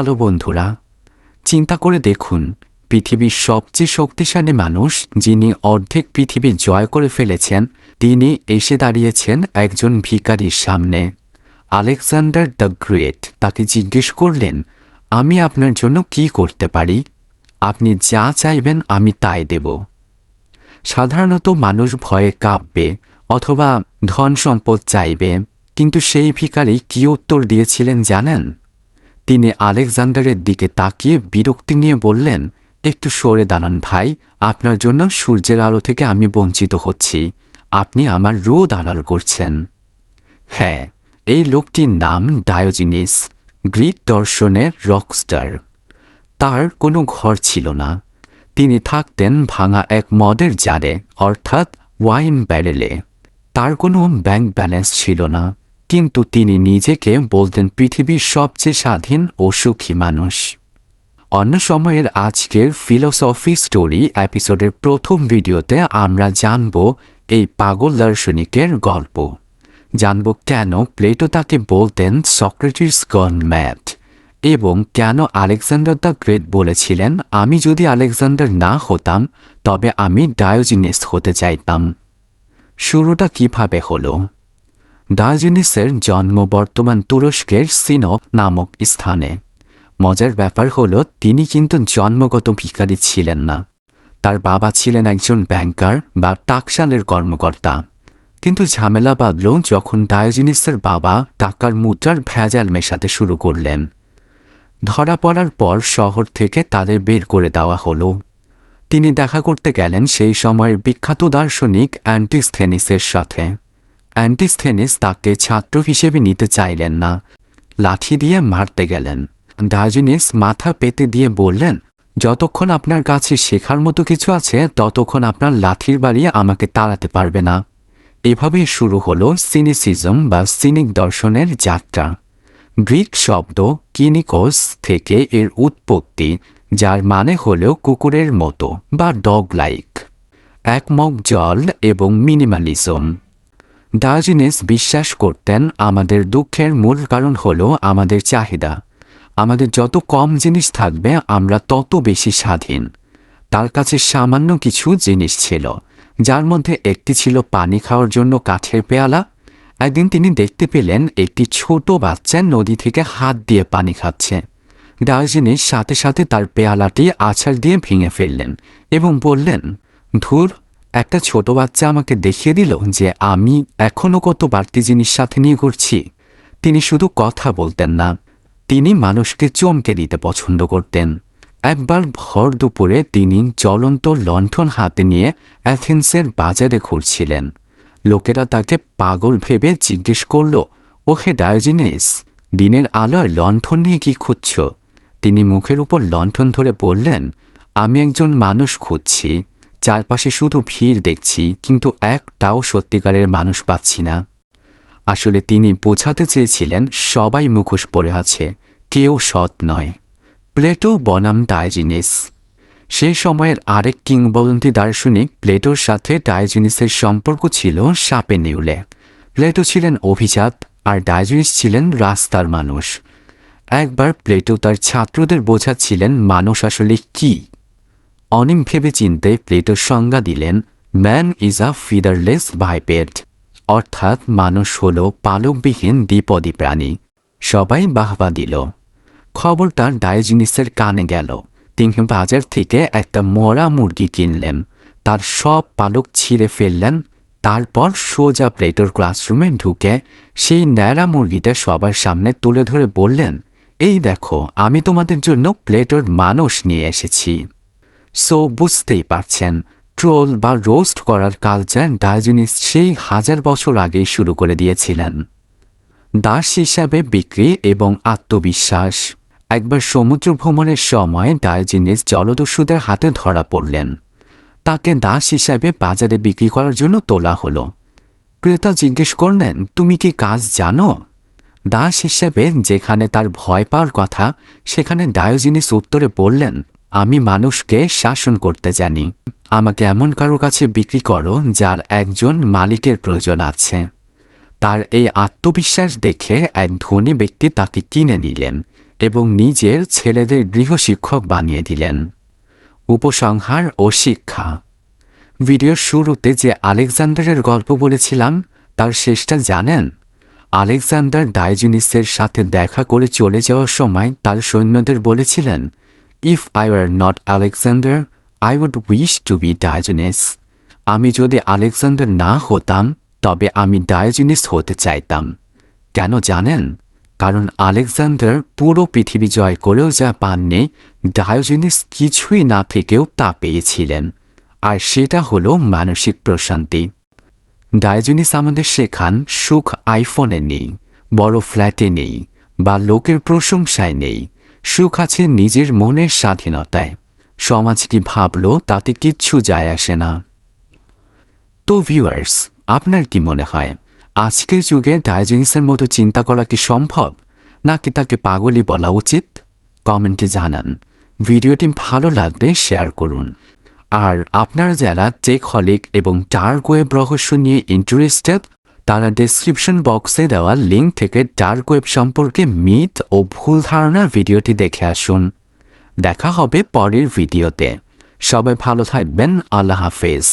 ভালো বন্ধুরা, চিন্তা করে দেখুন, পৃথিবীর সবচেয়ে শক্তিশালী মানুষ যিনি অর্ধেক পৃথিবী জয় করে ফেলেছেন, তিনি এসে দাঁড়িয়েছেন একজন ভিকারির সামনে। আলেকজান্ডার দ্য গ্রেট তাকে জিজ্ঞেস করলেন, আমি আপনার জন্য কি করতে পারি? আপনি যা চাইবেন আমি তাই দেব। সাধারণত মানুষ ভয়ে কাঁপবে অথবা ধন সম্পদ চাইবে, কিন্তু সেই ভিখারি কি উত্তর দিয়েছিলেন জানেন? তিনি আলেকজান্ডারের দিকে তাকিয়ে বিরক্তি নিয়ে বললেন, একটু সরে দাঁড়ান ভাই, আপনার জন্য সূর্যের আলো থেকে আমি বঞ্চিত হচ্ছি। আপনি আমার রোদ আড়াল করছেন। হ্যাঁ এই লোকটির নাম ডায়োজিনিস, গ্রিক দর্শনের রকস্টার। তার কোনো ঘর ছিল না। তিনি থাকতেন ভাঙা এক মদের জারে, অর্থাৎ ওয়াইন ব্যারেলে। তার কোনো ব্যাংক ব্যালেন্স ছিল না। কিন্তু তিনি নিজেকে বলতেন পৃথিবীর সবচেয়ে স্বাধীন ও সুখী মানুষ। অন্য সময়ের আজকের ফিলোসফি স্টোরি এপিসোডের প্রথম ভিডিওতে আমরা জানব এই পাগল দার্শনিকের গল্প। জানব কেন প্লেটো তাকে বলতেন সক্রেটিস গন ম্যাট এবং কেন আলেকজান্ডার দ্য গ্রেট বলেছিলেন, আমি যদি আলেকজান্ডার না হতাম, তবে আমি ডায়োজিনিস হতে চাইতাম। শুরুটা কীভাবে হলো? ডায়োজিনিসের জন্ম বর্তমান তুরস্কের সিনো নামক স্থানে। মজার ব্যাপার হলো, তিনি কিন্তু জন্মগত ভিখারি ছিলেন না। তার বাবা ছিলেন একজন ব্যাংকার বা টাকশালের কর্মকর্তা। কিন্তু ঝামেলা বাঁধল যখন ডায়োজিনিসের বাবা টাকার মুদ্রার ভেজাল মেশাতে শুরু করলেন। ধরা পড়ার পর শহর থেকে তাদের বের করে দেওয়া হলো। তিনি দেখা করতে গেলেন সেই সময়ের বিখ্যাত দার্শনিক অ্যান্টিস্থেনিসের সাথে। অ্যান্টিস্থেনিস তাকে ছাত্র হিসেবে নিতে চাইলেন না। লাঠি দিয়ে মারতে গেলেন। ডায়োজিনিস মাথা পেতে দিয়ে বললেন, যতক্ষণ আপনার কাছে শেখার মতো কিছু আছে, ততক্ষণ আপনার লাঠির বাড়ি আমাকে তাড়াতে পারবে না। এভাবেই শুরু হলো সিনিসিজম বা সিনিক দর্শনের যাত্রা। গ্রিক শব্দ কিনিকোস থেকে এর উৎপত্তি, যার মানে হল কুকুরের মতো বা ডগ লাইক একমগ জল এবং মিনিমালিজম। ডায়োজিনিস বিশ্বাস করতেন, আমাদের দুঃখের মূল কারণ হল আমাদের চাহিদা। আমাদের যত কম জিনিস থাকবে, আমরা তত বেশি স্বাধীন। তার কাছে সামান্য কিছু জিনিস ছিল, যার মধ্যে একটি ছিল পানি খাওয়ার জন্য কাঠের পেয়ালা। একদিন তিনি দেখতে পেলেন, একটি ছোট বাচ্চা নদী থেকে হাত দিয়ে পানি খাচ্ছে। ডায়োজিনিস সাথে সাথে তার পেয়ালাটি আছাড় দিয়ে ভেঙে ফেললেন এবং বললেন, ধুর একটা ছোট বাচ্চা আমাকে দেখিয়ে দিল যে আমি এখনও কত বাড়তি জিনিস সাথে নিয়ে ঘুরছি। তিনি শুধু কথা বলতেন না, তিনি মানুষকে চমকে দিতে পছন্দ করতেন। একবার ভর দুপুরে তিনি জ্বলন্ত লণ্ঠন হাতে নিয়ে অ্যাথেন্সের বাজারে ঘুরছিলেন। লোকেরা তাকে পাগল ভেবে জিজ্ঞেস করল, ওহে ডায়োজিনিস, দিনের আলোয় লণ্ঠন নিয়ে কি খুঁজছ? তিনি মুখের উপর লণ্ঠন ধরে বললেন, আমি একজন মানুষ খুঁজছি। চারপাশে শুধু ভিড় দেখছি, কিন্তু একটাও সত্যিকারের মানুষ পাচ্ছি না। আসলে তিনি বোঝাতে চেয়েছিলেন, সবাই মুখোশ পড়ে আছে, কেউ সৎ নয়। প্লেটো বনাম ডায়োজিনিস সেই সময়ের আরেক কিংবদন্তি দার্শনিক প্লেটোর সাথে ডায়োজিনিসের সম্পর্ক ছিল সাপে নিউলে। প্লেটো ছিলেন অভিজাত, আর ডায়োজিনিস ছিলেন রাস্তার মানুষ। একবার প্লেটো তার ছাত্রদের বোঝাচ্ছিলেন, মানুষ আসলে কি? অনিম ভেবে চিনতে প্লেটো সংজ্ঞা দিলেন ম্যান ইজ আ ফিদারলেস বাইপেড অর্থাৎ মানুষ হল পালকবিহীন দ্বিপদী প্রাণী। সবাই বাহবা দিল। খবরটা ডায়োজিনিসের কানে গেল। তিনি বাজার থেকে একটা মরা মুরগি কিনলেন। তার সব পালক ছিঁড়ে ফেললেন। তারপর সোজা প্লেটোর ক্লাসরুমে ঢুকে সেই ন্যাড়া মুরগিটা সবার সামনে তুলে ধরে বললেন, এই দেখো, আমি তোমাদের জন্য প্লেটোর মানুষ নিয়ে এসেছি। সো বুঝতেই পারছেন, ট্রোল বা রোস্ট করার কালচার ডায়োজিনিস সেই হাজার বছর আগেই শুরু করে দিয়েছিলেন। দাস হিসাবে বিক্রি এবং আত্মবিশ্বাস। একবার সমুদ্র ভ্রমণের সময় ডায়োজিনিস জলদস্যুদের হাতে ধরা পড়লেন। তাকে দাস হিসাবে বাজারে বিক্রি করার জন্য তোলা হলো। ক্রেতা জিজ্ঞেস করলেন, তুমি কি কাজ জানো? দাস হিসেবে যেখানে তার ভয় পাওয়ার কথা, সেখানে ডায়োজিনিস উত্তরে বললেন আমি মানুষকে শাসন করতে জানি। আমাকে এমন কারও কাছে বিক্রি করো যার একজন মালিকের প্রয়োজন আছে। তার এই আত্মবিশ্বাস দেখে এক ধনী ব্যক্তি তাকে কিনে নিলেন এবং নিজের ছেলেদের গৃহশিক্ষক বানিয়ে দিলেন। উপসংহার ও শিক্ষা। ভিডিওর শুরুতে যে আলেকজান্ডারের গল্প বলেছিলাম, তার শেষটা জানেন? আলেকজান্ডার ডায়োজেনিসের সাথে দেখা করে চলে যাওয়ার সময় তার সৈন্যদের বলেছিলেন if I are not Alexander I would wish to be Diogenes আমি যদি আলেকজান্ডার না হতাম, তবে আমি ডায়োজেনিস হতে চাইতাম। কেন জানেন? কারণ আলেকজান্ডার পুরো পৃথিবী জয় করেও যা পাননি ডায়োজেনিস কিছুই না থেকেও তা পেয়েছিলেন। আর সেটা হলো মানসিক প্রশান্তি। ডায়োজেনিস আমাদের শেখান সুখ আইফোনে নেই, বড় ফ্ল্যাটে নেই, বা লোকের প্রশংসায় নেই সুখ আছে নিজের মনের স্বাধীনতায়। সমাজ কি ভাবলো, তাতে কিচ্ছু যায় আসে না। তো ভিউয়ার্স আপনার কি মনে হয়, আজকের যুগে ডায়োজেনিসের মতো চিন্তা করা কি সম্ভব, নাকি তাকে পাগলই বলা উচিত? কমেন্টে জানান। ভিডিওটি ভালো লাগলে শেয়ার করুন। আর আপনারা যারা চেক হলিক এবং ডার্ক ওয়েব রহস্য নিয়ে ইন্টারেস্টেড তারা ডিসক্রিপশন বক্সে দেওয়া লিঙ্ক থেকে ডার্ক ওয়েব সম্পর্কে মিথ ও ভুল ধারণার ভিডিওটি দেখে আসুন। দেখা হবে পরের ভিডিওতে। সবাই ভালো থাকবেন। আল্লাহ হাফেজ।